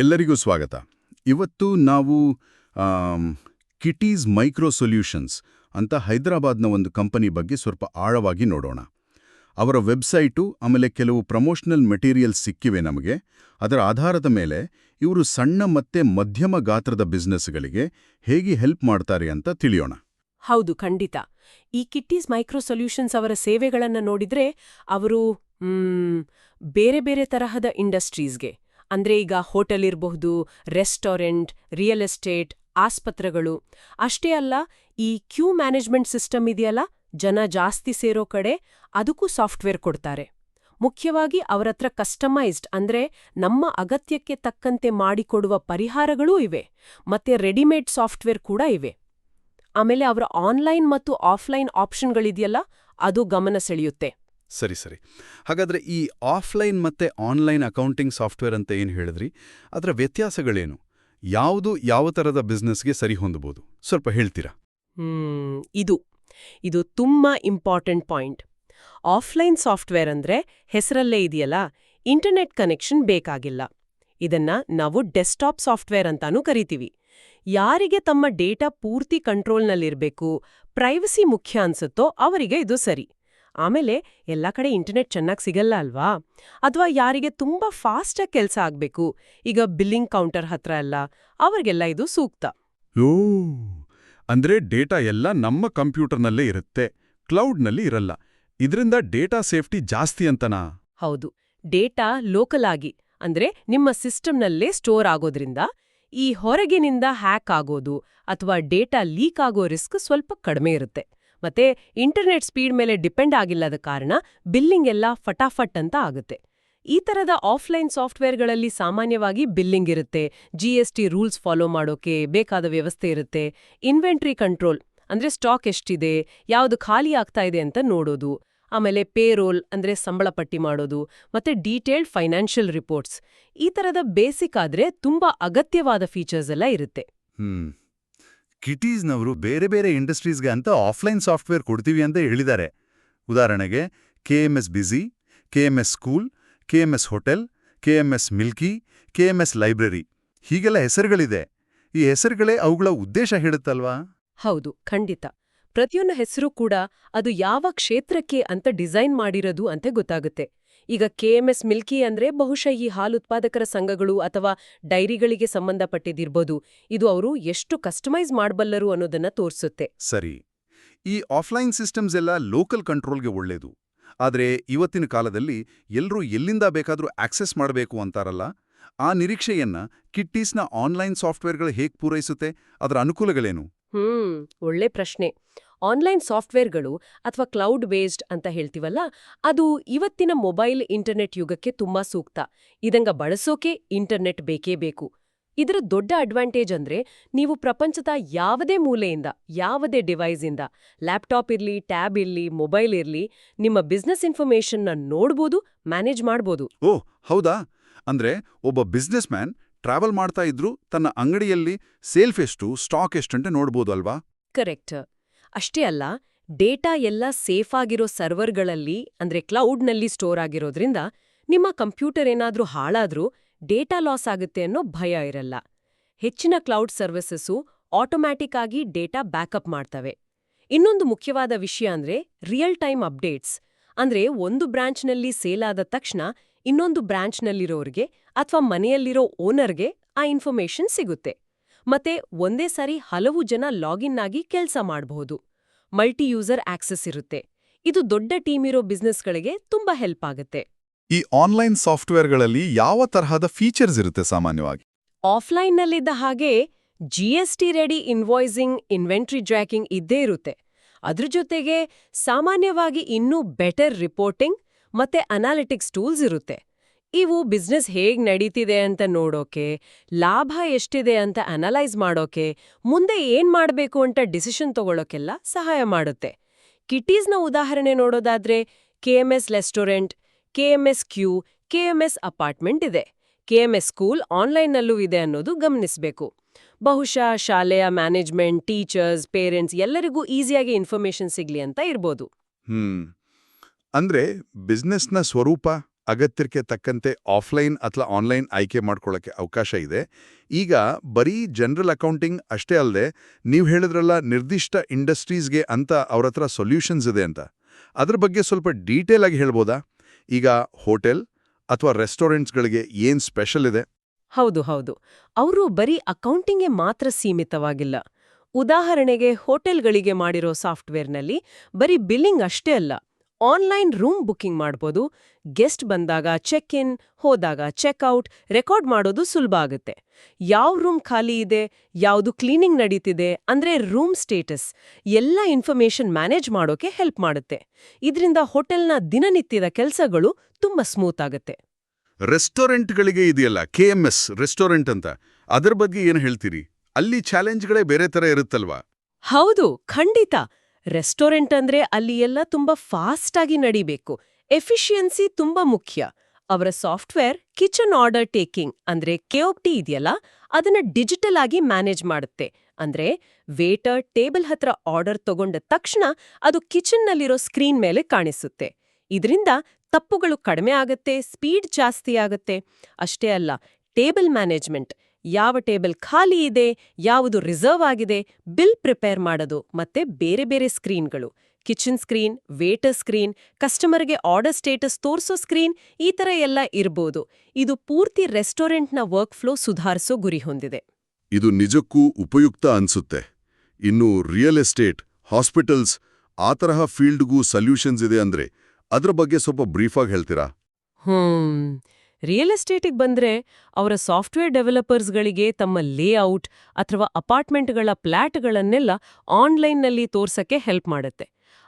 ಎಲ್ಲರಿಗೂ ಸ್ವಾಗತ. ಇವತ್ತು ನಾವು ಕಿಟೀಸ್ ಮೈಕ್ರೋ ಸೊಲ್ಯೂಷನ್ಸ್ ಅಂತ ಹೈದರಾಬಾದ್ನ ಒಂದು ಕಂಪನಿ ಬಗ್ಗೆ ಸ್ವಲ್ಪ ಆಳವಾಗಿ ನೋಡೋಣ. ಅವರ ವೆಬ್ಸೈಟು, ಆಮೇಲೆ ಕೆಲವು ಪ್ರಮೋಷನಲ್ ಮೆಟೀರಿಯಲ್ಸ್ ಸಿಕ್ಕಿವೆ ನಮಗೆ. ಅದರ ಆಧಾರದ ಮೇಲೆ ಇವರು ಸಣ್ಣ ಮತ್ತೆ ಮಧ್ಯಮ ಗಾತ್ರದ ಬಿಸ್ನೆಸ್ಗಳಿಗೆ ಹೇಗೆ ಹೆಲ್ಪ್ ಮಾಡ್ತಾರೆ ಅಂತ ತಿಳಿಯೋಣ. ಹೌದು, ಖಂಡಿತ. ಈ ಕಿಟ್ಟೀಸ್ ಮೈಕ್ರೋ ಸೊಲ್ಯೂಷನ್ಸ್ ಅವರ ಸೇವೆಗಳನ್ನು ನೋಡಿದ್ರೆ, ಅವರು ಬೇರೆ ಬೇರೆ ತರಹದ ಇಂಡಸ್ಟ್ರೀಸ್ಗೆ. ಅಂದ್ರೆ ಈಗ ಹೋಟೆಲ್ ಇರಬಹುದು, ರೆಸ್ಟೋರೆಂಟ್, ರಿಯಲ್ ಎಸ್ಟೇಟ್, ಆಸ್ಪತ್ರೆಗಳು. ಅಷ್ಟೇ ಅಲ್ಲ, ಈ ಕ್ಯೂ ಮ್ಯಾನೇಜ್ಮೆಂಟ್ ಸಿಸ್ಟಮ್ ಇದೆಯಲ್ಲ, ಜನ ಜಾಸ್ತಿ ಸೇರೋ ಕಡೆ ಅದಕ್ಕೂ ಸಾಫ್ಟ್ವೇರ್ ಕೊಡ್ತಾರೆ. ಮುಖ್ಯವಾಗಿ ಅವರತ್ರ ಕಸ್ಟಮೈಸ್ಡ್ ಅಂದ್ರೆ ನಮ್ಮ ಅಗತ್ಯಕ್ಕೆ ತಕ್ಕಂತೆ ಮಾಡಿಕೊಡುವ ಪರಿಹಾರಗಳೂ ಇವೆ, ಮತ್ತೆ ರೆಡಿಮೇಡ್ ಸಾಫ್ಟ್ವೇರ್ ಕೂಡ ಇವೆ. ಆಮೇಲೆ ಅವರ ಆನ್ಲೈನ್ ಮತ್ತು ಆಫ್ಲೈನ್ ಆಪ್ಷನ್ಗಳಿದೆಯಲ್ಲ, ಅದು ಗಮನ ಸೆಳೆಯುತ್ತೆ. ಸರಿ ಸರಿ. ಹಾಗಾದ್ರೆ ಈ ಆಫ್ಲೈನ್ ಮತ್ತೆ ಆನ್ಲೈನ್ ಅಕೌಂಟಿಂಗ್ ಸಾಫ್ಟ್ವೇರ್ ಅಂತ ಏನು ಹೇಳಿದ್ರಿ? ಅದರ ವ್ಯತ್ಯಾಸಗಳೇನು? ಯಾವುದು ಯಾವ ಥರದ ಬಿಸ್ನೆಸ್ಗೆ ಸರಿ ಹೊಂದಬಹುದು? ಸ್ವಲ್ಪ ಹೇಳ್ತೀರಾ? ಇದು. ಇದು ತುಂಬಾ ಇಂಪಾರ್ಟೆಂಟ್ ಪಾಯಿಂಟ್. ಆಫ್ಲೈನ್ ಸಾಫ್ಟ್ವೇರ್ ಅಂದ್ರೆ ಹೆಸರಲ್ಲೇ ಇದೆಯಲ್ಲ, ಇಂಟರ್ನೆಟ್ ಕನೆಕ್ಷನ್ ಬೇಕಾಗಿಲ್ಲ. ಇದನ್ನ ನಾವು ಡೆಸ್ಕ್ಟಾಪ್ ಸಾಫ್ಟ್ವೇರ್ ಅಂತಾನೂ ಕರಿತೀವಿ. ಯಾರಿಗೆ ತಮ್ಮ ಡೇಟಾ ಪೂರ್ತಿ ಕಂಟ್ರೋಲ್ನಲ್ಲಿರಬೇಕು, ಪ್ರೈವಸಿ ಮುಖ್ಯ ಅನ್ಸುತ್ತೋ ಅವರಿಗೆ ಇದು ಸರಿ. ಆಮೇಲೆ ಎಲ್ಲ ಕಡೆ ಇಂಟರ್ನೆಟ್ ಚೆನ್ನಾಗಿ ಸಿಗಲ್ಲ ಅಲ್ವಾ? ಅಥವಾ ಯಾರಿಗೆ ತುಂಬಾ ಫಾಸ್ಟಾಗಿ ಕೆಲಸ ಆಗಬೇಕು. ಈಗ ಬಿಲ್ಲಿಂಗ್ ಕೌಂಟರ್ ಹತ್ರ ಎಲ್ಲ ಅವ್ರಿಗೆಲ್ಲ ಇದು ಸೂಕ್ತ. ಓ ಅಂದ್ರೆ ಡೇಟಾ ಎಲ್ಲ ನಮ್ಮ ಕಂಪ್ಯೂಟರ್ನಲ್ಲೇ ಇರುತ್ತೆ ಕ್ಲೌಡ್ನಲ್ಲಿ ಇರಲ್ಲ. ಇದರಿಂದ ಡೇಟಾ ಸೇಫ್ಟಿ ಜಾಸ್ತಿ ಅಂತನಾ? ಹೌದು ಡೇಟಾ ಲೋಕಲ್ ಆಗಿ ಅಂದ್ರೆ ನಿಮ್ಮ ಸಿಸ್ಟಮ್ನಲ್ಲೇ ಸ್ಟೋರ್ ಆಗೋದ್ರಿಂದ ಈ ಹೊರಗಿನಿಂದ ಹ್ಯಾಕ್ ಆಗೋದು ಅಥವಾ ಡೇಟಾ ಲೀಕ್ ಆಗೋ ರಿಸ್ಕ್ ಸ್ವಲ್ಪ ಕಡಿಮೆ ಇರುತ್ತೆ. ಮತ್ತೆ ಇಂಟರ್ನೆಟ್ ಸ್ಪೀಡ್ ಮೇಲೆ ಡಿಪೆಂಡ್ ಆಗಿಲ್ಲದ ಕಾರಣ ಬಿಲ್ಲಿಂಗ್ ಎಲ್ಲ ಫಟಾಫಟ್ ಅಂತ ಆಗುತ್ತೆ. ಈ ತರದ ಆಫ್ಲೈನ್ ಸಾಫ್ಟ್ವೇರ್ಗಳಲ್ಲಿ ಸಾಮಾನ್ಯವಾಗಿ ಬಿಲ್ಲಿಂಗ್ ಇರುತ್ತೆ ಟಿ ರೂಲ್ಸ್ ಫಾಲೋ ಮಾಡೋಕೆ ಬೇಕಾದ ವ್ಯವಸ್ಥೆ ಇರುತ್ತೆ, ಇನ್ವೆಂಟ್ರಿ ಕಂಟ್ರೋಲ್ ಅಂದ್ರೆ ಸ್ಟಾಕ್ ಎಷ್ಟಿದೆ, ಯಾವುದು ಖಾಲಿ ಆಗ್ತಾ ಇದೆ ಅಂತ ನೋಡೋದು, ಆಮೇಲೆ ಪೇರೋಲ್ ಅಂದ್ರೆ ಸಂಬಳ ಪಟ್ಟಿ ಮಾಡೋದು, ಮತ್ತೆ ಡೀಟೇಲ್ಡ್ ಫೈನಾನ್ಷಿಯಲ್ ರಿಪೋರ್ಟ್ಸ್ ಈ ತರದ ಬೇಸಿಕ್ ಆದ್ರೆ ತುಂಬಾ ಅಗತ್ಯವಾದ ಫೀಚರ್ಸ್ ಎಲ್ಲ ಇರುತ್ತೆ. ಕಿಟೀಸ್ನವರು ಬೇರೆ ಬೇರೆ ಇಂಡಸ್ಟ್ರೀಸ್ಗೆ ಅಂತ ಆಫ್ಲೈನ್ ಸಾಫ್ಟ್ವೇರ್ ಕೊಡ್ತೀವಿ ಅಂತ ಹೇಳಿದ್ದಾರೆ. ಉದಾಹರಣೆಗೆ, K B C S school, K M S hotel, K M S milky, K M S library. ಹೀಗೆಲ್ಲ ಹೆಸರುಗಳಿದೆ. ಈ ಹೆಸರುಗಳೇ ಅವುಗಳ ಉದ್ದೇಶ ಹೇಳುತ್ತಲ್ವಾ? ಹೌದು, ಖಂಡಿತ. ಪ್ರತಿಯೊಂದು ಹೆಸರು ಕೂಡ ಅದು ಯಾವ ಕ್ಷೇತ್ರಕ್ಕೆ ಅಂತ ಡಿಸೈನ್ ಮಾಡಿರೋದು ಅಂತ ಗೊತ್ತಾಗುತ್ತೆ. ಈಗ ಕೆಎಂಎಸ್ ಮಿಲ್ಕಿ ಅಂದ್ರೆ ಬಹುಶಃ ಈ ಹಾಲು ಉತ್ಪಾದಕರ ಸಂಘಗಳು ಅಥವಾ ಡೈರಿಗಳಿಗೆ ಸಂಬಂಧಪಟ್ಟಿದ್ದಿರ್ಬೋದು. ಇದು ಅವರು ಎಷ್ಟು ಕಸ್ಟಮೈಸ್ ಮಾಡಬಲ್ಲರು ಅನ್ನೋದನ್ನ ತೋರಿಸುತ್ತೆ. ಸರಿ. ಈ ಆಫ್ಲೈನ್ ಸಿಸ್ಟಮ್ಸ್ ಎಲ್ಲ ಲೋಕಲ್ ಕಂಟ್ರೋಲ್ಗೆ ಒಳ್ಳೇದು. ಆದರೆ ಇವತ್ತಿನ ಕಾಲದಲ್ಲಿ ಎಲ್ಲರೂ ಎಲ್ಲಿಂದ ಬೇಕಾದರೂ ಆಕ್ಸೆಸ್ ಮಾಡಬೇಕು ಅಂತಾರಲ್ಲ ಆ ನಿರೀಕ್ಷೆಯನ್ನ ಕಿಟ್ಟೀಸ್ನ ಆನ್ಲೈನ್ ಸಾಫ್ಟ್ವೇರ್ಗಳು ಹೇಗೆ ಪೂರೈಸುತ್ತೆ ಅದರ ಅನುಕೂಲಗಳೇನು? ಹ್ಮ್ ಒಳ್ಳೆ ಪ್ರಶ್ನೆ. ಆನ್ಲೈನ್ ಸಾಫ್ಟ್ವೇರ್ಗಳು ಅಥವಾ ಕ್ಲೌಡ್ ಬೇಸ್ಡ್ ಅಂತ ಹೇಳ್ತೀವಲ್ಲ ಅದು ಇವತ್ತಿನ ಮೊಬೈಲ್ ಇಂಟರ್ನೆಟ್ ಯುಗಕ್ಕೆ ತುಂಬಾ ಸೂಕ್ತ. ಇದಂಗ ಬಳಸೋಕೆ ಇಂಟರ್ನೆಟ್ ಬೇಕೇ ಬೇಕು. ಇದರ ದೊಡ್ಡ ಅಡ್ವಾಂಟೇಜ್ ಅಂದ್ರೆ ನೀವು ಪ್ರಪಂಚದ ಯಾವುದೇ ಮೂಲೆಯಿಂದ ಯಾವುದೇ ಡಿವೈಸಿಂದ ಲ್ಯಾಪ್ಟಾಪ್ ಇರ್ಲಿ ಟ್ಯಾಬ್ ಇರ್ಲಿ ಮೊಬೈಲ್ ಇರ್ಲಿ ನಿಮ್ಮ ಬಿಸ್ನೆಸ್ ಇನ್ಫಾರ್ಮೇಷನ್ನ ನೋಡ್ಬೋದು ಮ್ಯಾನೇಜ್ ಮಾಡ್ಬೋದು. ಓ ಹೌದಾ? ಅಂದ್ರೆ ಒಬ್ಬ ಬಿಸ್ನೆಸ್ ಮ್ಯಾನ್ ಟ್ರಾವೆಲ್ ಮಾಡ್ತಾ ಇದ್ರೂ ತನ್ನ ಅಂಗಡಿಯಲ್ಲಿ ಸೇಲ್ಫ್ ಎಷ್ಟು ಸ್ಟಾಕ್ ಎಷ್ಟಂತೆ ನೋಡ್ಬೋದು ಅಲ್ವಾ ಕರೆಕ್ಟ್. ಅಷ್ಟೇ ಅಲ್ಲ, ಡೇಟಾ ಎಲ್ಲ ಸೇಫ್ ಆಗಿರೋ ಸರ್ವರ್ಗಳಲ್ಲಿ, ಅಂದ್ರೆ ಕ್ಲೌಡ್ನಲ್ಲಿ ಸ್ಟೋರ್ ಆಗಿರೋದ್ರಿಂದ ನಿಮ್ಮ ಕಂಪ್ಯೂಟರ್ ಏನಾದ್ರೂ ಹಾಳಾದ್ರೂ ಡೇಟಾ ಲಾಸ್ ಆಗುತ್ತೆ ಅನ್ನೋ ಭಯ ಇರಲ್ಲ. ಹೆಚ್ಚಿನ ಕ್ಲೌಡ್ ಸರ್ವಿಸಸ್ಸು ಆಟೋಮ್ಯಾಟಿಕ್ ಆಗಿ ಡೇಟಾ ಬ್ಯಾಕಪ್ ಮಾಡ್ತವೆ. ಇನ್ನೊಂದು ಮುಖ್ಯವಾದ ವಿಷಯ ಅಂದ್ರೆ ರಿಯಲ್ ಟೈಮ್ ಅಪ್ಡೇಟ್ಸ್, ಅಂದ್ರೆ ಒಂದು ಬ್ರಾಂಚ್ನಲ್ಲಿ ಸೇಲ್ ಆದ ತಕ್ಷಣ ಇನ್ನೊಂದು ಬ್ರಾಂಚ್ನಲ್ಲಿರೋರ್ಗೆ ಅಥವಾ ಮನೆಯಲ್ಲಿರೋ ಓನರ್ಗೆ ಆ ಇನ್ಫಾರ್ಮೇಷನ್ ಸಿಗುತ್ತೆ. ಮತ್ತೆ ಒಂದೇ ಸಾರಿ ಹಲವು ಜನ ಲಾಗಿನ್ ಆಗಿ ಕೆಲಸ ಮಾಡಬಹುದು. ಮಲ್ಟಿ ಯೂಸರ್ ಆಕ್ಸೆಸ್ ಇರುತ್ತೆ. ಇದು ದೊಡ್ಡ ಟೀಮ್ ಇರೋ ಬಿಸ್ನೆಸ್ಗಳಿಗೆ ತುಂಬಾ ಹೆಲ್ಪ್ ಆಗುತ್ತೆ. ಈ ಆನ್ಲೈನ್ ಸಾಫ್ಟ್ವೇರ್ಗಳಲ್ಲಿ ಯಾವ ತರಹದ ಫೀಚರ್ಸ್ ಇರುತ್ತೆ ಸಾಮಾನ್ಯವಾಗಿ? ಆಫ್ಲೈನ್ನಲ್ಲಿದ್ದ ಹಾಗೆ GST ready invoicing inventory tracking ಇದ್ದೇ ಇರುತ್ತೆ. ಅದ್ರ ಜೊತೆಗೆ ಸಾಮಾನ್ಯವಾಗಿ ಇನ್ನೂ ಬೆಟರ್ ರಿಪೋರ್ಟಿಂಗ್ ಮತ್ತೆ ಅನಾಲಿಟಿಕ್ಸ್ ಟೂಲ್ಸ್ ಇರುತ್ತೆ. ಇವು ಬಿಸ್ನೆಸ್ ಹೇಗ್ ನಡೀತಿದೆ ಅಂತ ನೋಡೋಕೆ, ಲಾಭ ಎಷ್ಟಿದೆ ಅಂತ ಅನಲೈಸ್ ಮಾಡೋಕೆ, ಮುಂದೆ ಏನ್ ಮಾಡಬೇಕು ಅಂತ ಡಿಸಿಷನ್ ತಗೊಳ್ಳೋಕೆಲ್ಲ ಸಹಾಯ ಮಾಡುತ್ತೆ. ಕಿಟೀಸ್ನ ಉದಾಹರಣೆ ನೋಡೋದಾದ್ರೆ KMS restaurant KMS Q KMS apartment ಇದೆ. ಕೆಎಂಎಸ್ ಸ್ಕೂಲ್ ಆನ್ಲೈನ್ನಲ್ಲೂ ಇದೆ ಅನ್ನೋದು ಗಮನಿಸಬೇಕು. ಬಹುಶಃ ಶಾಲೆಯ ಮ್ಯಾನೇಜ್ಮೆಂಟ್ ಟೀಚರ್ಸ್ ಪೇರೆಂಟ್ಸ್ ಎಲ್ಲರಿಗೂ ಈಸಿಯಾಗಿ ಇನ್ಫಾರ್ಮೇಷನ್ ಸಿಗ್ಲಿ ಅಂತ ಇರ್ಬೋದು. ಹ್ಮ್. ಅಂದ್ರೆ ಬಿಸ್ನೆಸ್ನ ಸ್ವರೂಪ ಅಗತ್ಯಕ್ಕೆ ತಕ್ಕಂತೆ ಆಫ್ಲೈನ್ ಅಥವಾ ಆನ್ಲೈನ್ ಆಯ್ಕೆ ಮಾಡ್ಕೊಳ್ಳೋಕ್ಕೆ ಅವಕಾಶ ಇದೆ. ಈಗ ಬರೀ ಜನರಲ್ ಅಕೌಂಟಿಂಗ್ ಅಷ್ಟೇ ಅಲ್ಲದೆ ನೀವು ಹೇಳಿದ್ರಲ್ಲ ನಿರ್ದಿಷ್ಟ ಇಂಡಸ್ಟ್ರೀಸ್ಗೆ ಅಂತ ಅವ್ರ ಹತ್ರ ಸೊಲ್ಯೂಷನ್ಸ್ ಇದೆ ಅಂತ. ಅದ್ರ ಬಗ್ಗೆ ಸ್ವಲ್ಪ ಡೀಟೇಲ್ ಆಗಿ ಹೇಳ್ಬೋದಾ? ಈಗ ಹೋಟೆಲ್ ಅಥವಾ ರೆಸ್ಟೋರೆಂಟ್ಸ್ಗಳಿಗೆ ಏನ್ ಸ್ಪೆಷಲ್ ಇದೆ? ಹೌದು ಹೌದು. ಅವರು ಬರೀ ಅಕೌಂಟಿಂಗ್ಗೆ ಮಾತ್ರ ಸೀಮಿತವಾಗಿಲ್ಲ. ಉದಾಹರಣೆಗೆ ಹೋಟೆಲ್ಗಳಿಗೆ ಮಾಡಿರೋ ಸಾಫ್ಟ್ವೇರ್ನಲ್ಲಿ ಬರೀ ಬಿಲ್ಲಿಂಗ್ ಅಷ್ಟೇ ಅಲ್ಲ. ಆನ್ಲೈನ್ ರೂಮ್ ಬುಕಿಂಗ್ ಮಾಡ್ಬೋದು. ಗೆಸ್ಟ್ ಬಂದಾಗ ಚೆಕ್ ಇನ್ ಹೋದಾಗ ಚೆಕ್ಔಟ್ ರೆಕಾರ್ಡ್ ಮಾಡೋದು ಸುಲಭ ಆಗುತ್ತೆ. ಯಾವ ರೂಮ್ ಖಾಲಿ ಇದೆ ಯಾವುದು ಕ್ಲೀನಿಂಗ್ ನಡೀತಿದೆ ಅಂದ್ರೆ ರೂಮ್ ಸ್ಟೇಟಸ್ ಎಲ್ಲ ಇನ್ಫಾರ್ಮೇಷನ್ ಮ್ಯಾನೇಜ್ ಮಾಡೋಕೆ ಹೆಲ್ಪ್ ಮಾಡುತ್ತೆ. ಇದರಿಂದ ಹೋಟೆಲ್ನ ದಿನನಿತ್ಯದ ಕೆಲಸಗಳು ತುಂಬಾ ಸ್ಮೂತ್ ಆಗುತ್ತೆ. ರೆಸ್ಟೋರೆಂಟ್ಗಳಿಗೆ ಇದೆಯಲ್ಲ ಕೆ ಎಂ ಎಸ್ ರೆಸ್ಟೋರೆಂಟ್ ಅಂತ ಅದರ ಬಗ್ಗೆ ಏನು ಹೇಳ್ತೀರಿ? ಅಲ್ಲಿ ಚಾಲೆಂಜ್ಗಳೇ ಬೇರೆ ಥರ ಇರುತ್ತಲ್ವಾ? ಹೌದು ಖಂಡಿತ. ರೆಸ್ಟೋರೆಂಟ್ ಅಂದ್ರೆ ಅಲ್ಲಿ ಎಲ್ಲ ತುಂಬಾ ಫಾಸ್ಟ್ ಆಗಿ ನಡಿಬೇಕು. ಎಫಿಷಿಯನ್ಸಿ ತುಂಬಾ ಮುಖ್ಯ. ಅವರ ಸಾಫ್ಟ್ವೇರ್ ಕಿಚನ್ ಆರ್ಡರ್ ಟೇಕಿಂಗ್ ಅಂದ್ರೆ ಕೆಒಪ್ಟಿ ಇದೆಯಲ್ಲ, ಅದನ್ನ ಡಿಜಿಟಲ್ ಆಗಿ ಮ್ಯಾನೇಜ್ ಮಾಡುತ್ತೆ. ಅಂದ್ರೆ ವೇಟರ್ ಟೇಬಲ್ ಹತ್ರ ಆರ್ಡರ್ ತಗೊಂಡ ತಕ್ಷಣ ಅದು ಕಿಚನ್ನಲ್ಲಿರೋ ಸ್ಕ್ರೀನ್ ಮೇಲೆ ಕಾಣಿಸುತ್ತೆ. ಇದರಿಂದ ತಪ್ಪುಗಳು ಕಡಿಮೆ ಆಗತ್ತೆ, ಸ್ಪೀಡ್ ಜಾಸ್ತಿ ಆಗತ್ತೆ. ಅಷ್ಟೇ ಅಲ್ಲ, ಟೇಬಲ್ ಮ್ಯಾನೇಜ್ಮೆಂಟ್. ಯಾವ ಟೇಬಲ್ ಖಾಲಿ ಇದೆ ಯಾವುದು ರಿಸರ್ವ್ ಆಗಿದೆ ಬಿಲ್ ಪ್ರಿಪೇರ್ ಮಾಡೋದು ಮತ್ತೆ ಬೇರೆ ಬೇರೆ ಸ್ಕ್ರೀನ್ಗಳು. ಕಿಚನ್ ಸ್ಕ್ರೀನ್ ವೇಟರ್ ಸ್ಕ್ರೀನ್ ಕಸ್ಟಮರ್ಗೆ ಆರ್ಡರ್ ಸ್ಟೇಟಸ್ ತೋರಿಸೋ ಸ್ಕ್ರೀನ್ ಈ ಥರ ಎಲ್ಲ ಇರ್ಬೋದು. ಇದು ಪೂರ್ತಿ ರೆಸ್ಟೋರೆಂಟ್ನ ವರ್ಕ್ ಫ್ಲೋ ಸುಧಾರಿಸೋ ಗುರಿ ಹೊಂದಿದೆ. ಇದು ನಿಜಕ್ಕೂ ಉಪಯುಕ್ತ ಅನ್ಸುತ್ತೆ. ಇನ್ನು ರಿಯಲ್ ಎಸ್ಟೇಟ್ ಹಾಸ್ಪಿಟಲ್ಸ್ ಆ ತರಹ ಫೀಲ್ಡ್ಗೂ ಸೊಲ್ಯೂಷನ್ಸ್ ಇದೆ ಅಂದ್ರೆ ಅದ್ರ ಬಗ್ಗೆ ಸ್ವಲ್ಪ ಬ್ರೀಫಾಗಿ ಹೇಳ್ತೀರಾ? ಹ್ಮ್. ರಿಯಲ್ ಎಸ್ಟೇಟಿಗೆ ಬಂದ್ರೆ ಅವರ ಸಾಫ್ಟ್ವೇರ್ ಡೆವಲಪರ್ಸ್ಗಳಿಗೆ ತಮ್ಮ ಲೇಔಟ್ ಅಥವಾ ಅಪಾರ್ಟ್ಮೆಂಟ್ಗಳ ಪ್ಲಾಟ್ಗಳನ್ನೆಲ್ಲ ಆನ್ಲೈನ್ನಲ್ಲಿ ತೋರ್ಸಕ್ಕೆ ಹೆಲ್ಪ್ ಮಾಡುತ್ತೆ.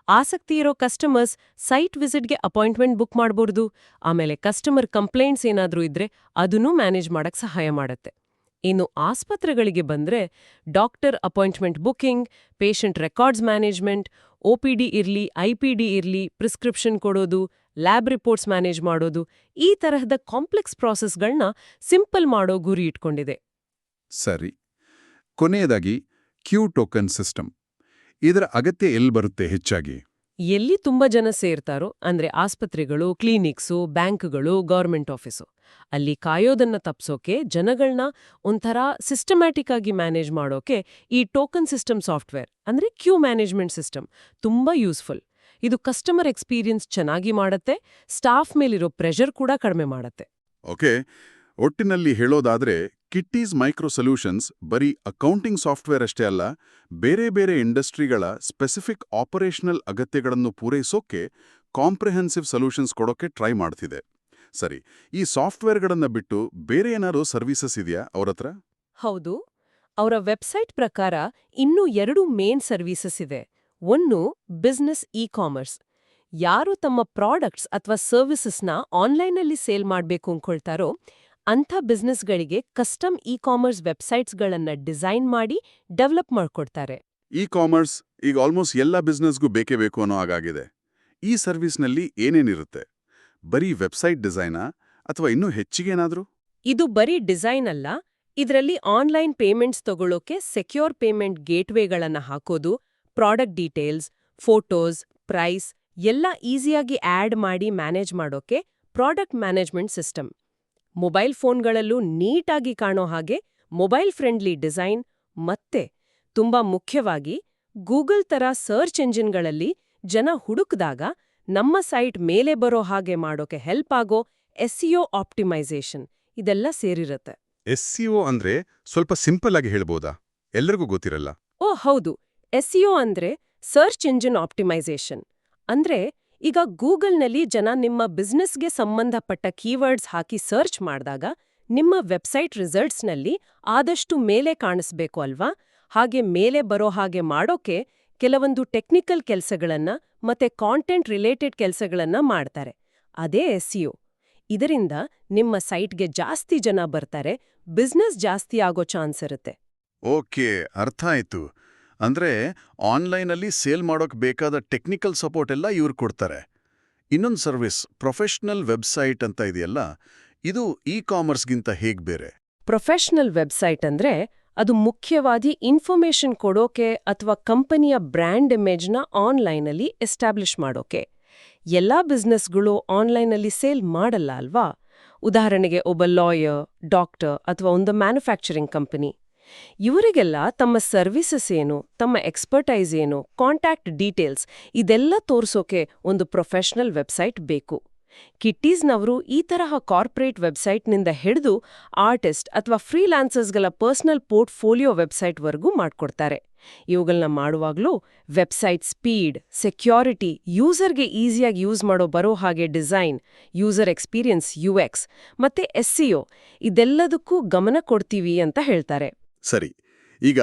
ಆಸಕ್ತಿ ಇರೋ ಕಸ್ಟಮರ್ಸ್ ಸೈಟ್ ವಿಸಿಟ್ಗೆ ಅಪಾಯಿಂಟ್ಮೆಂಟ್ ಬುಕ್ ಮಾಡ್ಬೋದು. ಆಮೇಲೆ ಕಸ್ಟಮರ್ ಕಂಪ್ಲೇಂಟ್ಸ್ ಏನಾದರೂ ಇದ್ರೆ ಅದನ್ನೂ ಮ್ಯಾನೇಜ್ ಮಾಡಕ್ಕೆ ಸಹಾಯ ಮಾಡುತ್ತೆ. ಇನ್ನು ಆಸ್ಪತ್ರೆಗಳಿಗೆ ಬಂದ್ರೆ doctor appointment booking, patient records management OPD ಇರ್ಲಿ ಡಿ ಇರ್ಲಿ, ಪ್ರಿಸ್ಕ್ರಿಪ್ಷನ್ ಕೊಡೋದು ಲ್ಯಾಬ್ ರಿಪೋರ್ಟ್ಸ್ ಮ್ಯಾನೇಜ್ ಮಾಡೋದು ಈ ತರಹದ ಕಾಂಪ್ಲೆಕ್ಸ್ ಪ್ರಾಸೆಸ್ಗಳನ್ನ ಸಿಂಪಲ್ ಮಾಡೋ ಗುರಿ ಇಟ್ಕೊಂಡಿದೆ. ಸರಿ. ಕೊನೆಯದಾಗಿ ಕ್ಯೂ ಟೋಕನ್ ಸಿಸ್ಟಮ್. ಇದರ ಅಗತ್ಯ ಎಲ್ಲಿ ಬರುತ್ತೆ ಹೆಚ್ಚಾಗಿ? ಎಲ್ಲಿ ತುಂಬಾ ಜನ ಸೇರ್ತಾರೋ ಅಂದ್ರೆ ಆಸ್ಪತ್ರೆಗಳು ಕ್ಲಿನಿಕ್ಸು ಬ್ಯಾಂಕ್ಗಳು ಗೌರ್ಮೆಂಟ್ ಆಫೀಸು. ಅಲ್ಲಿ ಕಾಯೋದನ್ನ ತಪ್ಸೋಕೆ ಜನಗಳನ್ನ ಒಂಥರ ಸಿಸ್ಟಮ್ಯಾಟಿಕ್ ಆಗಿ ಮ್ಯಾನೇಜ್ ಮಾಡೋಕೆ ಈ ಟೋಕನ್ ಸಿಸ್ಟಮ್ ಸಾಫ್ಟ್ವೇರ್ ಅಂದ್ರೆ ಕ್ಯೂ ಮ್ಯಾನೇಜ್ಮೆಂಟ್ ಸಿಸ್ಟಮ್ ತುಂಬಾ ಯೂಸ್ಫುಲ್. ಇದು ಕಸ್ಟಮರ್ ಎಕ್ಸ್ಪೀರಿಯನ್ಸ್ ಚೆನ್ನಾಗಿ ಮಾಡತ್ತೆ ಸ್ಟಾಫ್ ಮೇಲಿರೋ ಪ್ರೆಷರ್ ಕೂಡ ಕಡಿಮೆ ಮಾಡತ್ತೆ. ಓಕೆ ಒಟ್ಟಿನಲ್ಲಿ ಹೇಳೋದಾದ್ರೆ ಕಿಟ್ಟೀಸ್ ಮೈಕ್ರೋ ಸೊಲ್ಯೂಷನ್ಸ್ ಬರೀ ಅಕೌಂಟಿಂಗ್ ಸಾಫ್ಟ್ವೇರ್ ಅಷ್ಟೇ ಅಲ್ಲ ಬೇರೆ ಬೇರೆ ಇಂಡಸ್ಟ್ರಿಗಳ ಸ್ಪೆಸಿಫಿಕ್ ಆಪರೇಷನಲ್ ಅಗತ್ಯಗಳನ್ನು ಪೂರೈಸೋಕೆ ಕಾಂಪ್ರಿಹೆನ್ಸಿವ್ ಸೊಲ್ಯೂಷನ್ಸ್ ಕೊಡೋಕೆ ಟ್ರೈ ಮಾಡ್ತಿದೆ. ಸರಿ ಈ ಸಾಫ್ಟ್ವೇರ್ಗಳನ್ನು ಬಿಟ್ಟು ಬೇರೆ ಏನಾದರೂ ಸರ್ವಿಸಸ್ ಇದೆಯಾ ಅವ್ರ ಹತ್ರ? ಹೌದು ಅವರ ವೆಬ್ಸೈಟ್ ಪ್ರಕಾರ ಇನ್ನೂ ಎರಡು ಮೇನ್ ಸರ್ವೀಸಸ್ ಇದೆ. ಒಂದು ಬಿಸ್ನೆಸ್ ಇ ಕಾಮರ್ಸ್ ಯಾರು ತಮ್ಮ ಪ್ರಾಡಕ್ಟ್ಸ್ ಅಥವಾ ಸರ್ವಿಸಸ್ನ ಆನ್ಲೈನಲ್ಲಿ ಸೇಲ್ ಮಾಡಬೇಕು ಅಂದ್ಕೊಳ್ತಾರೋ ಅಂಥ ಬಿಸ್ನೆಸ್ಗಳಿಗೆ ಕಸ್ಟಮ್ ಇ ಕಾಮರ್ಸ್ ವೆಬ್ಸೈಟ್ಸ್ಗಳನ್ನ ಡಿಸೈನ್ ಮಾಡಿ ಡೆವಲಪ್ ಮಾಡಿಕೊಡ್ತಾರೆ. ಇ ಕಾಮರ್ಸ್ ಈಗ ಆಲ್ಮೋಸ್ಟ್ ಎಲ್ಲ ಬಿಸ್ನೆಸ್ಗೂ ಬೇಕೇ ಬೇಕು ಅನ್ನೋ ಹಾಗಾಗಿದೆ. ಈ ಸರ್ವಿಸ್ನಲ್ಲಿ ಏನೇನಿರುತ್ತೆ ಬರೀ ವೆಬ್ಸೈಟ್ ಡಿಸೈನಾ ಅಥವಾ ಇನ್ನೂ ಹೆಚ್ಚಿಗೇನಾದ್ರೂ ಇದು ಬರೀ ಡಿಸೈನ್ ಅಲ್ಲ ಇದರಲ್ಲಿ ಆನ್ಲೈನ್ ಪೇಮೆಂಟ್ಸ್ ತಗೊಳ್ಳೋಕೆ ಸೆಕ್ಯೂರ್ ಪೇಮೆಂಟ್ ಗೇಟ್ವೇಗಳನ್ನು ಹಾಕೋದು ಪ್ರಾಡಕ್ಟ್ ಡೀಟೇಲ್ಸ್ ಫೋಟೋಸ್ ಪ್ರೈಸ್ ಎಲ್ಲ ಈಸಿಯಾಗಿ ಆ್ಯಡ್ ಮಾಡಿ ಮ್ಯಾನೇಜ್ ಮಾಡೋಕೆ ಪ್ರಾಡಕ್ಟ್ ಮ್ಯಾನೇಜ್ಮೆಂಟ್ ಸಿಸ್ಟಮ್. ಮೊಬೈಲ್ ಫೋನ್ಗಳಲ್ಲೂ ನೀಟಾಗಿ ಕಾಣೋ ಹಾಗೆ ಮೊಬೈಲ್ ಫ್ರೆಂಡ್ಲಿ ಡಿಸೈನ್ ಮತ್ತೆ ತುಂಬಾ ಮುಖ್ಯವಾಗಿ ಗೂಗಲ್ ತರ ಸರ್ಚ್ ಎಂಜಿನ್ಗಳಲ್ಲಿ ಜನ ಹುಡುಕ್ದಾಗ ನಮ್ಮ ಸೈಟ್ ಮೇಲೆ ಬರೋ ಹಾಗೆ ಮಾಡೋಕೆ ಹೆಲ್ಪ್ ಆಗೋ ಎಸ್ಸಿಒ ಆಪ್ಟಿಮೈಸೇಷನ್ ಇದೆಲ್ಲ ಸೇರಿರುತ್ತೆ. ಎಸ್ಸಿಒ ಅಂದ್ರೆ ಸ್ವಲ್ಪ ಸಿಂಪಲ್ ಆಗಿ ಹೇಳ್ಬೋದಾ? ಎಲ್ಲರಿಗೂ ಗೊತ್ತಿರಲ್ಲ. ಓ ಹೌದು. ಎಸ್ಸಿಒ ಅಂದ್ರೆ ಸರ್ಚ್ ಇಂಜಿನ್ ಆಪ್ಟಿಮೈಸೇಷನ್. ಅಂದ್ರೆ ಈಗ ಗೂಗಲ್ನಲ್ಲಿ ಜನ ನಿಮ್ಮ ಬಿಸ್ನೆಸ್ಗೆ ಸಂಬಂಧಪಟ್ಟ ಕೀವರ್ಡ್ಸ್ ಹಾಕಿ ಸರ್ಚ್ ಮಾಡಿದಾಗ ನಿಮ್ಮ ವೆಬ್ಸೈಟ್ ರಿಸಲ್ಟ್ಸ್ನಲ್ಲಿ ಆದಷ್ಟು ಮೇಲೆ ಕಾಣಿಸ್ಬೇಕು ಅಲ್ವಾ? ಹಾಗೆ ಮೇಲೆ ಬರೋ ಹಾಗೆ ಮಾಡೋಕೆ ಕೆಲವೊಂದು ಟೆಕ್ನಿಕಲ್ ಕೆಲಸಗಳನ್ನ ಮತ್ತೆ ಕಾಂಟೆಂಟ್ ರಿಲೇಟೆಡ್ ಕೆಲಸಗಳನ್ನ ಮಾಡ್ತಾರೆ. ಅದೇ ಎಸ್ಇಒ. ಇದರಿಂದ ನಿಮ್ಮ ಸೈಟ್ಗೆ ಜಾಸ್ತಿ ಜನ ಬರ್ತಾರೆ, ಬಿಸ್ನೆಸ್ ಜಾಸ್ತಿ ಆಗೋ ಚಾನ್ಸ್ ಇರುತ್ತೆ. ಓಕೆ, ಅರ್ಥ ಆಯ್ತು. ಅಂದ್ರೆ ಆನ್ಲೈನಲ್ಲಿ ಸೇಲ್ ಮಾಡೋಕ್ಕೆ ಬೇಕಾದ ಟೆಕ್ನಿಕಲ್ ಸಪೋರ್ಟ್ ಎಲ್ಲ ಇವ್ರು ಕೊಡ್ತಾರೆ. ಇನ್ನೊಂದು ಸರ್ವಿಸ್, ಪ್ರೊಫೆಷ್ನಲ್ ವೆಬ್ಸೈಟ್ ಅಂತ ಇದೆಯಲ್ಲ, ಇದು ಇ ಕಾಮರ್ಸ್ಗಿಂತ ಹೇಗೆ ಬೇರೆ? ಪ್ರೊಫೆಷ್ನಲ್ ವೆಬ್ಸೈಟ್ ಅಂದ್ರೆ ಅದು ಮುಖ್ಯವಾಗಿ ಇನ್ಫಾರ್ಮೇಷನ್ ಕೊಡೋಕೆ ಅಥವಾ ಕಂಪನಿಯ ಬ್ರ್ಯಾಂಡ್ ಇಮೇಜ್ನ ಆನ್ಲೈನಲ್ಲಿ ಎಸ್ಟಾಬ್ಲಿಷ್ ಮಾಡೋಕೆ. ಎಲ್ಲಾ ಬಿಸ್ನೆಸ್ಗಳು ಆನ್ಲೈನಲ್ಲಿ ಸೇಲ್ ಮಾಡಲ್ಲ ಅಲ್ವಾ? ಉದಾಹರಣೆಗೆ ಒಬ್ಬ ಲಾಯರ್, ಡಾಕ್ಟರ್ ಅಥವಾ ಒಂದು ಮ್ಯಾನುಫ್ಯಾಕ್ಚರಿಂಗ್ ಕಂಪನಿ. ಇವರಿಗೆಲ್ಲ ತಮ್ಮ ಸರ್ವಿಸಸ್ ಏನು, ತಮ್ಮ ಎಕ್ಸ್ಪರ್ಟೈಸ್ ಏನು ಕಾಂಟ್ಯಾಕ್ಟ್ ಡೀಟೇಲ್ಸ್ ಇದೆಲ್ಲ ತೋರಿಸೋಕೆ ಒಂದು ಪ್ರೊಫೆಷನಲ್ ವೆಬ್ಸೈಟ್ ಬೇಕು. ಕಿಟ್ಟೀಸ್ನವರು ಈ ತರಹ ಕಾರ್ಪೊರೇಟ್ ವೆಬ್ಸೈಟ್ನಿಂದ ಹಿಡಿದು ಆರ್ಟಿಸ್ಟ್ ಅಥವಾ ಫ್ರೀಲಾನ್ಸರ್ಸ್ಗಳ ಪರ್ಸನಲ್ ಪೋರ್ಟ್ಫೋಲಿಯೋ ವೆಬ್ಸೈಟ್ವರೆಗೂ ಮಾಡ್ಕೊಡ್ತಾರೆ. ಇವುಗಳನ್ನ ಮಾಡುವಾಗಲೂ ವೆಬ್ಸೈಟ್ ಸ್ಪೀಡ್ ಸೆಕ್ಯೂರಿಟಿ ಯೂಸರ್ಗೆ ಈಸಿಯಾಗಿ ಯೂಸ್ ಮಾಡೋ ಬರೋ ಹಾಗೆ design user experience U X ಮತ್ತು ಎಸ್ಸಿಒ ಇದೆಲ್ಲದಕ್ಕೂ ಗಮನ ಕೊಡ್ತೀವಿ ಅಂತ ಹೇಳ್ತಾರೆ. ಸರಿ ಈಗ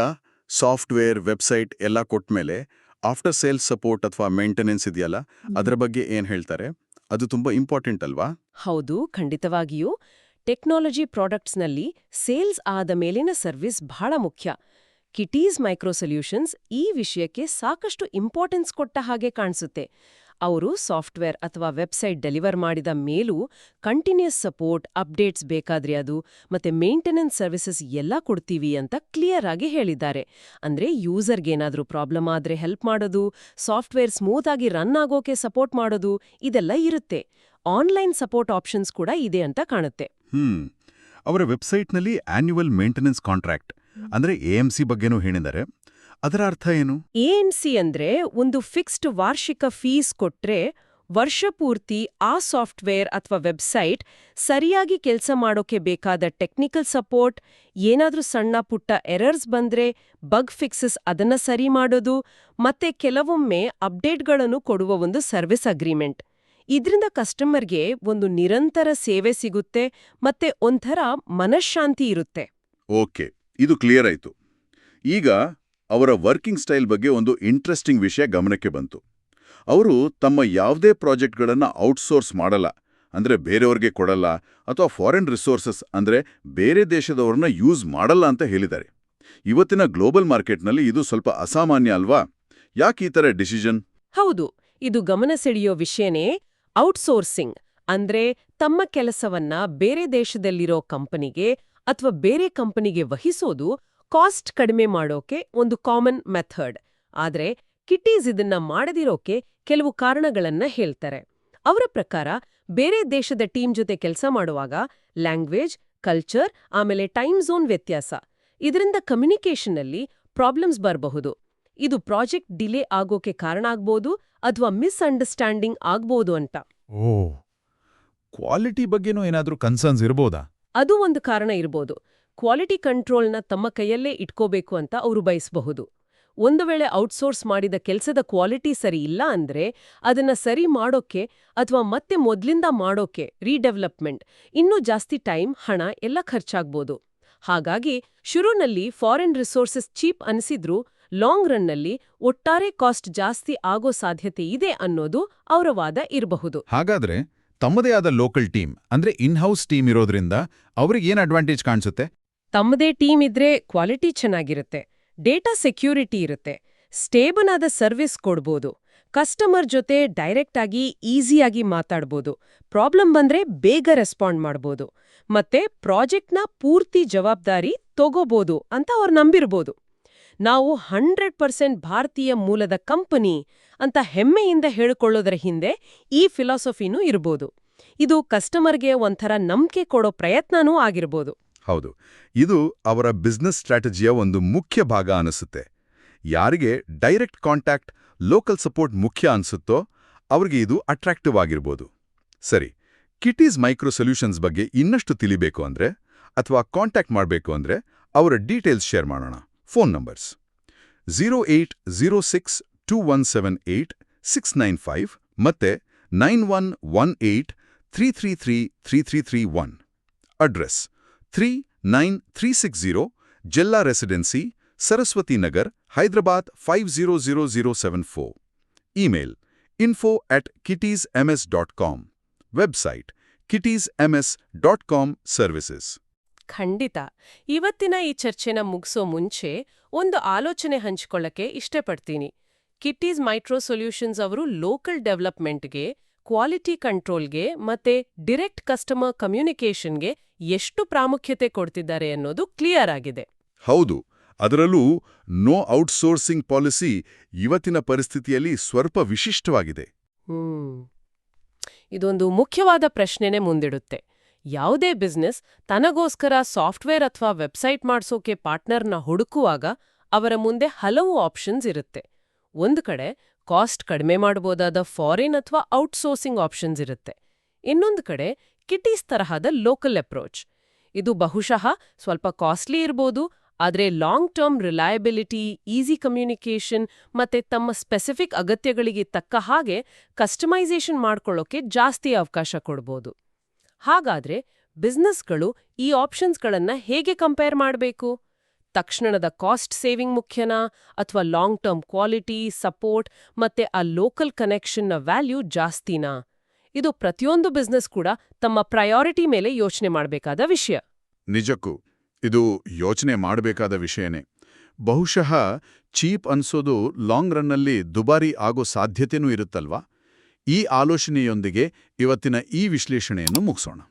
ಸಾಫ್ಟ್ವೇರ್ ವೆಬ್ಸೈಟ್ ಎಲ್ಲ ಕೊಟ್ಮೇಲೆ ಆಫ್ಟರ್ ಸೇಲ್ಸ್ ಸಪೋರ್ಟ್ ಅಥವಾ ಮೇಂಟೆನೆನ್ಸ್ ಇದೆಯಲ್ಲ ಅದರ ಬಗ್ಗೆ ಏನು ಹೇಳ್ತಾರೆ? ಅದು ತುಂಬಾ ಇಂಪಾರ್ಟೆಂಟ್ ಅಲ್ವಾ? ಹೌದು ಖಂಡಿತವಾಗಿಯೂ. ಟೆಕ್ನಾಲಜಿ ಪ್ರಾಡಕ್ಟ್ಸ್ನಲ್ಲಿ ಸೇಲ್ಸ್ ಆದ ಮೇಲಿನ ಸರ್ವಿಸ್ ಬಹಳ ಮುಖ್ಯ. ಕಿಟೀಸ್ ಮೈಕ್ರೋ ಸೊಲ್ಯೂಷನ್ಸ್ ಈ ವಿಷಯಕ್ಕೆ ಸಾಕಷ್ಟು ಇಂಪಾರ್ಟೆನ್ಸ್ ಕೊಟ್ಟ ಹಾಗೆ ಕಾಣಿಸುತ್ತೆ. ಅವರು ಸಾಫ್ಟ್ವೇರ್ ಅಥವಾ ವೆಬ್ಸೈಟ್ ಡೆಲಿವರ್ ಮಾಡಿದ ಮೇಲೂ ಕಂಟಿನ್ಯೂಸ್ ಸಪೋರ್ಟ್, ಅಪ್ಡೇಟ್ಸ್ ಬೇಕಾದ್ರೆ ಅದು, ಮತ್ತೆ ಮೇಂಟೆನೆನ್ಸ್ ಸರ್ವಿಸಸ್ ಎಲ್ಲ ಕೊಡ್ತೀವಿ ಅಂತ ಕ್ಲಿಯರ್ ಆಗಿ ಹೇಳಿದ್ದಾರೆ. ಅಂದ್ರೆ ಯೂಸರ್ಗೇನಾದ್ರೂ ಪ್ರಾಬ್ಲಮ್ ಆದ್ರೆ ಹೆಲ್ಪ್ ಮಾಡೋದು, ಸಾಫ್ಟ್ವೇರ್ ಸ್ಮೂತ್ ಆಗಿ ರನ್ ಆಗೋಕೆ ಸಪೋರ್ಟ್ ಮಾಡೋದು, ಇದೆಲ್ಲ ಇರುತ್ತೆ. ಆನ್ಲೈನ್ ಸಪೋರ್ಟ್ ಆಪ್ಷನ್ಸ್ ಕೂಡ ಇದೆ ಅಂತ ಕಾಣುತ್ತೆ. ಅವರ ವೆಬ್ಸೈಟ್ನಲ್ಲಿ ಆನ್ಯುವಲ್ ಮೇಂಟೆನೆನ್ಸ್ ಕಾಂಟ್ರಾಕ್ಟ್, ಅಂದ್ರೆ ಸಿ ಬಗ್ಗೆನೂ ಹೇಳಿದ್ದಾರೆ. ಅದರ ಅರ್ಥ ಏನು? ಎಎನ್ಸಿ ಅಂದ್ರೆ ಒಂದು ಫಿಕ್ಸ್ಡ್ ವಾರ್ಷಿಕ ಫೀಸ್ ಕೊಟ್ರೆ ವರ್ಷ ಪೂರ್ತಿ ಆ ಸಾಫ್ಟ್ವೇರ್ ಅಥವಾ ವೆಬ್ಸೈಟ್ ಸರಿಯಾಗಿ ಕೆಲಸ ಮಾಡೋಕೆ ಬೇಕಾದ ಟೆಕ್ನಿಕಲ್ ಸಪೋರ್ಟ್ ಏನಾದ್ರೂ ಸಣ್ಣ ಪುಟ್ಟ ಎರರ್ಸ್ ಬಂದ್ರೆ ಬಗ್ ಫಿಕ್ಸಸ್ ಅದನ್ನ ಸರಿ ಮಾಡೋದು ಮತ್ತೆ ಕೆಲವೊಮ್ಮೆ ಅಪ್ಡೇಟ್ಗಳನ್ನು ಕೊಡುವ ಒಂದು ಸರ್ವಿಸ್ ಅಗ್ರಿಮೆಂಟ್. ಇದ್ರಿಂದ ಕಸ್ಟಮರ್ಗೆ ಒಂದು ನಿರಂತರ ಸೇವೆ ಸಿಗುತ್ತೆ ಮತ್ತೆ ಒಂಥರ ಮನಃಶಾಂತಿ ಇರುತ್ತೆ. ಓಕೆ ಇದು ಕ್ಲಿಯರ್ ಆಯ್ತು. ಈಗ ಅವರ ವರ್ಕಿಂಗ್ ಸ್ಟೈಲ್ ಬಗ್ಗೆ ಒಂದು ಇಂಟ್ರೆಸ್ಟಿಂಗ್ ವಿಷಯ ಗಮನಕ್ಕೆ ಬಂತು. ಅವರು ತಮ್ಮ ಯಾವುದೇ ಪ್ರಾಜೆಕ್ಟ್ಗಳನ್ನು ಔಟ್ಸೋರ್ಸ್ ಮಾಡಲ್ಲ, ಅಂದ್ರೆ ಬೇರೆಯವ್ರಿಗೆ ಕೊಡಲ್ಲ ಅಥವಾ ಫಾರಿನ್ ರಿಸೋರ್ಸಸ್ ಅಂದ್ರೆ ಬೇರೆ ದೇಶದವ್ರನ್ನ ಯೂಸ್ ಮಾಡಲ್ಲ ಅಂತ ಹೇಳಿದ್ದಾರೆ. ಇವತ್ತಿನ ಗ್ಲೋಬಲ್ ಮಾರ್ಕೆಟ್ನಲ್ಲಿ ಇದು ಸ್ವಲ್ಪ ಅಸಾಮಾನ್ಯ ಅಲ್ವಾ? ಯಾಕೆ ಈ ಥರ ಡಿಸಿಷನ್? ಹೌದು, ಇದು ಗಮನ ಸೆಳೆಯೋ ವಿಷಯನೇ ಔಟ್ಸೋರ್ಸಿಂಗ್, ಅಂದ್ರೆ ತಮ್ಮ ಕೆಲಸವನ್ನ ಬೇರೆ ದೇಶದಲ್ಲಿರೋ ಕಂಪನಿಗೆ ಅಥವಾ ಬೇರೆ ಕಂಪನಿಗೆ ವಹಿಸೋದು ಕಾಸ್ಟ್ ಕಡಿಮೆ ಮಾಡೋಕೆ ಒಂದು ಕಾಮನ್ ಮೆಥಡ್ ಆದ್ರೆ ಕಿಟ್ಟೀಸ್ ಇದನ್ನ ಮಾಡದಿರೋಕೆ ಕೆಲವು ಕಾರಣಗಳನ್ನ ಹೇಳ್ತಾರೆ. ಅವರ ಪ್ರಕಾರ ಬೇರೆ ದೇಶದ ಟೀಮ್ ಜೊತೆ ಕೆಲಸ ಮಾಡುವಾಗ ಲ್ಯಾಂಗ್ವೇಜ್ ಕಲ್ಚರ್ ಆಮೇಲೆ ಟೈಮ್ ಝೋನ್ ವ್ಯತ್ಯಾಸ. ಇದರಿಂದ ಕಮ್ಯುನಿಕೇಷನ್ನಲ್ಲಿ ಪ್ರಾಬ್ಲಮ್ಸ್ ಬರಬಹುದು. ಇದು ಪ್ರಾಜೆಕ್ಟ್ ಡಿಲೇ ಆಗೋಕೆ ಕಾರಣ ಆಗ್ಬೋದು ಅಥವಾ ಮಿಸ್ಅಂಡರ್ಸ್ಟ್ಯಾಂಡಿಂಗ್ ಆಗ್ಬೋದು ಅಂತ. ಓ ಕ್ವಾಲಿಟಿ ಬಗ್ಗೆನೂ ಏನಾದರೂ ಕನ್ಸರ್ನ್ಸ್ ಇರ್ಬೋದಾ? ಅದು ಒಂದು ಕಾರಣ ಇರ್ಬೋದು. ಕ್ವಾಲಿಟಿ ಕಂಟ್ರೋಲ್ನ ತಮ್ಮ ಕೈಯಲ್ಲೇ ಇಟ್ಕೋಬೇಕು ಅಂತ ಅವರು ಬಯಸಬಹುದು. ಒಂದು ವೇಳೆ ಔಟ್ಸೋರ್ಸ್ ಮಾಡಿದ ಕೆಲಸದ ಕ್ವಾಲಿಟಿ ಸರಿ ಇಲ್ಲ ಅಂದ್ರೆ ಅದನ್ನ ಸರಿ ಮಾಡೋಕೆ ಅಥವಾ ಮತ್ತೆ ಮೊದಲಿಂದ ಮಾಡೋಕೆ ರೀಡೆವಲಪ್ಮೆಂಟ್ ಇನ್ನೂ ಜಾಸ್ತಿ ಟೈಮ್ ಹಣ ಎಲ್ಲ ಖರ್ಚಾಗ್ಬೋದು. ಹಾಗಾಗಿ ಶುರುನಲ್ಲಿ ಫಾರಿನ್ ರಿಸೋರ್ಸಸ್ ಚೀಪ್ ಅನಿಸಿದ್ರೂ ಲಾಂಗ್ ರನ್ನಲ್ಲಿ ಒಟ್ಟಾರೆ ಕಾಸ್ಟ್ ಜಾಸ್ತಿ ಆಗೋ ಸಾಧ್ಯತೆ ಇದೆ ಅನ್ನೋದು ಅವರ ವಾದ ಇರಬಹುದು. ಹಾಗಾದ್ರೆ ತಮ್ಮದೇ ಆದ ಲೋಕಲ್ ಟೀಮ್ ಅಂದ್ರೆ ಇನ್ಹೌಸ್ ಟೀಮ್ ಇರೋದ್ರಿಂದ ಅವ್ರಿಗೆ ಏನ್ ಅಡ್ವಾಂಟೇಜ್ ಕಾಣಿಸುತ್ತೆ? ತಮ್ಮದೇ ಟೀಮ್ ಇದ್ರೆ ಕ್ವಾಲಿಟಿ ಚೆನ್ನಾಗಿರುತ್ತೆ, ಡೇಟಾ ಸೆಕ್ಯೂರಿಟಿ ಇರುತ್ತೆ ಸ್ಟೇಬಲ್ ಆದ ಸರ್ವಿಸ್ ಕೊಡ್ಬೋದು, ಕಸ್ಟಮರ್ ಜೊತೆ ಡೈರೆಕ್ಟ್ ಆಗಿ, ಈಸಿಯಾಗಿ ಮಾತಾಡ್ಬೋದು, ಪ್ರಾಬ್ಲಮ್ ಬಂದ್ರೆ ಬೇಗ ರೆಸ್ಪಾಂಡ್ ಮಾಡ್ಬೋದು, ಮತ್ತೆ ಪ್ರಾಜೆಕ್ಟ್ನ ಪೂರ್ತಿ ಜವಾಬ್ದಾರಿ ತಗೋಬೋದು ಅಂತ ಅವ್ರು ನಂಬಿರ್ಬೋದು. ನಾವು ಹಂಡ್ರೆಡ್ ಪರ್ಸೆಂಟ್ ಭಾರತೀಯ ಮೂಲದ ಕಂಪನಿ ಅಂತ ಹೆಮ್ಮೆಯಿಂದ ಹೇಳಿಕೊಳ್ಳೋದರ ಹಿಂದೆ ಈ ಫಿಲಾಸಫಿನೂ ಇರ್ಬೋದು. ಇದು ಕಸ್ಟಮರ್ಗೆ ಒಂಥರ ನಂಬಿಕೆ ಕೊಡೋ ಪ್ರಯತ್ನನೂ ಆಗಿರ್ಬೋದು. ಹೌದು. ಇದು ಅವರ ಬಿಸ್ನೆಸ್ ಸ್ಟ್ರಾಟಜಿಯ ಒಂದು ಮುಖ್ಯ ಭಾಗ ಅನಿಸುತ್ತೆ. ಯಾರಿಗೆ ಡೈರೆಕ್ಟ್ ಕಾಂಟ್ಯಾಕ್ಟ್ ಲೋಕಲ್ ಸಪೋರ್ಟ್ ಮುಖ್ಯ ಅನ್ಸುತ್ತೋ ಅವರಿಗೆ ಇದು ಅಟ್ರಾಕ್ಟಿವ್ ಆಗಿರ್ಬೋದು. ಸರಿ ಕಿಟೀಸ್ ಮೈಕ್ರೋ ಸೊಲ್ಯೂಷನ್ಸ್ ಬಗ್ಗೆ ಇನ್ನಷ್ಟು ತಿಳಿಬೇಕು ಅಂದ್ರೆ, ಅಥವಾ ಕಾಂಟ್ಯಾಕ್ಟ್ ಮಾಡಬೇಕು ಅಂದ್ರೆ ಅವರ ಡೀಟೇಲ್ಸ್ ಶೇರ್ ಮಾಡೋಣ. Phone numbers zero eight zero six two one seven eight six nine five ಮತ್ತೆ nine one one eight three three three three three three one address three nine three six zero Jella residency Saraswati Nagar Hyderabad five zero zero zero seven four email info at kitties dot com website kitties dot com services ಖಂಡಿತ. ಇವತ್ತಿನ ಈ ಚರ್ಚೆನ ಮುಗಿಸೋ ಮುಂಚೆ ಒಂದು ಆಲೋಚನೆ ಹಂಚಿಕೊಳ್ಳಕ್ಕೆ ಇಷ್ಟಪಡ್ತೀನಿ. Kitties micro solutions ಅವರು local ಡೆವಲಪ್ಮೆಂಟ್ಗೆ ಕ್ವಾಲಿಟಿ ಕಂಟ್ರೋಲ್ಗೆ ಮತ್ತೆ ಡಿರೆಕ್ಟ್ ಕಸ್ಟಮರ್ ಕಮ್ಯುನಿಕೇಷನ್ಗೆ ಎಷ್ಟು ಪ್ರಾಮುಖ್ಯತೆ ಕೊಡ್ತಿದ್ದಾರೆ ಅನ್ನೋದು ಕ್ಲಿಯರ್ ಆಗಿದೆ. ಹೌದು ಅದರಲ್ಲೂ ನೋ ಔಟ್ಸೋರ್ಸಿಂಗ್ ಪಾಲಿಸಿ ಇವತ್ತಿನ ಪರಿಸ್ಥಿತಿಯಲ್ಲಿ ಸ್ವಲ್ಪ ವಿಶಿಷ್ಟವಾಗಿದೆ. ಇದೊಂದು ಮುಖ್ಯವಾದ ಪ್ರಶ್ನೆನೇ ಮುಂದಿಡುತ್ತೆ. ಯಾವುದೇ ಬಿಸ್ನೆಸ್ ತನಗೋಸ್ಕರ ಸಾಫ್ಟ್ವೇರ್ ಅಥವಾ ವೆಬ್ಸೈಟ್ ಮಾಡಿಸೋಕೆ ಪಾರ್ಟ್ನರ್ನ ಹುಡುಕುವಾಗ ಅವರ ಮುಂದೆ ಹಲವು ಆಪ್ಷನ್ಸ್ ಇರುತ್ತೆ. ಒಂದು ಕಡೆ ಕಾಸ್ಟ್ ಕಡಿಮೆ ಮಾಡಬಹುದಾದ ಫಾರಿನ್ ಅಥವಾ ಔಟ್ಸೋರ್ಸಿಂಗ್ ಆಪ್ಷನ್ಸ್ ಇರುತ್ತೆ. ಇನ್ನೊಂದು ಕಡೆ ಕಿಟೀಸ್ ತರಹದ ಲೋಕಲ್ ಅಪ್ರೋಚ್. ಇದು ಬಹುಶಃ ಸ್ವಲ್ಪ ಕಾಸ್ಟ್ಲಿ ಇರ್ಬೋದು, ಆದರೆ long term reliability, easy communication ಮತ್ತೆ ತಮ್ಮ ಸ್ಪೆಸಿಫಿಕ್ ಅಗತ್ಯಗಳಿಗೆ ತಕ್ಕ ಹಾಗೆ ಕಸ್ಟಮೈಸೇಷನ್ ಮಾಡ್ಕೊಳ್ಳೋಕೆ ಜಾಸ್ತಿ ಅವಕಾಶ ಕೊಡ್ಬೋದು. ಹಾಗಾದ್ರೆ ಬಿಸ್ನೆಸ್ಗಳು ಈ ಆಪ್ಷನ್ಸ್ಗಳನ್ನು ಹೇಗೆ ಕಂಪೇರ್ ಮಾಡಬೇಕು? ತಕ್ಷಣದ ಕಾಸ್ಟ್ ಸೇವಿಂಗ್ ಮುಖ್ಯನಾ, ಅಥವಾ ಲಾಂಗ್ ಟರ್ಮ್ ಕ್ವಾಲಿಟಿ, ಸಪೋರ್ಟ್ ಮತ್ತೆ ಆ ಲೋಕಲ್ ಕನೆಕ್ಷನ್ನ ವ್ಯಾಲ್ಯೂ ಜಾಸ್ತಿನಾ? ಇದು ಪ್ರತಿಯೊಂದು ಬಿಸ್ನೆಸ್ ಕೂಡ ತಮ್ಮ ಪ್ರಯಾರಿಟಿ ಮೇಲೆ ಯೋಚನೆ ಮಾಡಬೇಕಾದ ವಿಷಯ. ನಿಜಕ್ಕೂ, ಇದು ಯೋಚನೆ ಮಾಡಬೇಕಾದ ವಿಷಯನೇ. ಬಹುಶಃ, ಚೀಪ್ ಅನ್ಸೋದು ಲಾಂಗ್ ರನ್ನಲ್ಲಿ ದುಬಾರಿ ಆಗೋ ಸಾಧ್ಯತೆನೂ ಇರುತ್ತಲ್ವಾ? ಈ ಆಲೋಚನೆಯೊಂದಿಗೆ ಇವತ್ತಿನ ಈ ವಿಶ್ಲೇಷಣೆಯನ್ನು ಮುಗಿಸೋಣ.